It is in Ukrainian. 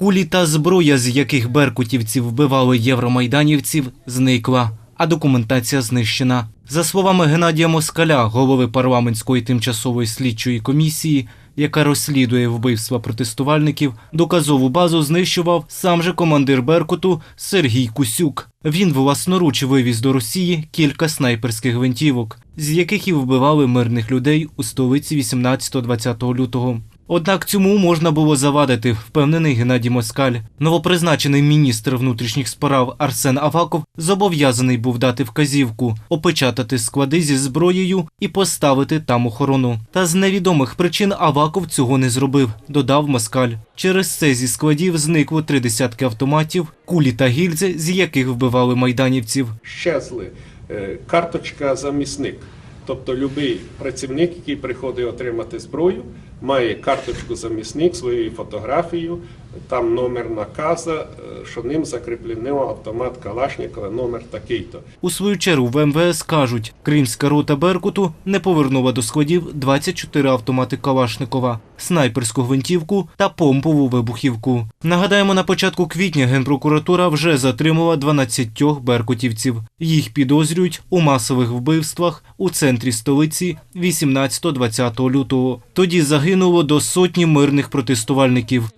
Кулі та зброя, з яких беркутівці вбивали євромайданівців, зникла, а документація знищена. За словами Геннадія Москаля, голови парламентської тимчасової слідчої комісії, яка розслідує вбивства протестувальників, доказову базу знищував сам же командир Беркуту Сергій Кусюк. Він власноруч вивіз до Росії кілька снайперських гвинтівок, з яких і вбивали мирних людей у столиці 18-20 лютого. Однак цьому можна було завадити, впевнений Геннадій Москаль. Новопризначений міністр внутрішніх справ Арсен Аваков зобов'язаний був дати вказівку, опечатати склади зі зброєю і поставити там охорону. Та з невідомих причин Аваков цього не зробив, додав Москаль. Через це зі складів зникло три десятки автоматів, кулі та гільзи, з яких вбивали майданівців. щезли е, карточка замісник. Тобто будь-який працівник, який приходить отримати зброю, має карточку замісник своєю фотографією, там номер наказа, е, що ним закріплено автомат Калашникова, номер такий-то. У свою чергу в МВС кажуть, кримська рота Беркуту не повернула до складів 24 автомати Калашникова, снайперську гвинтівку та помпову вибухівку. Нагадаємо, на початку квітня Генпрокуратура вже затримала 12 беркутівців. Їх підозрюють у масових вбивствах у центрі столиці 18-20 лютого. Тоді загинуло до сотні мирних протестувальників.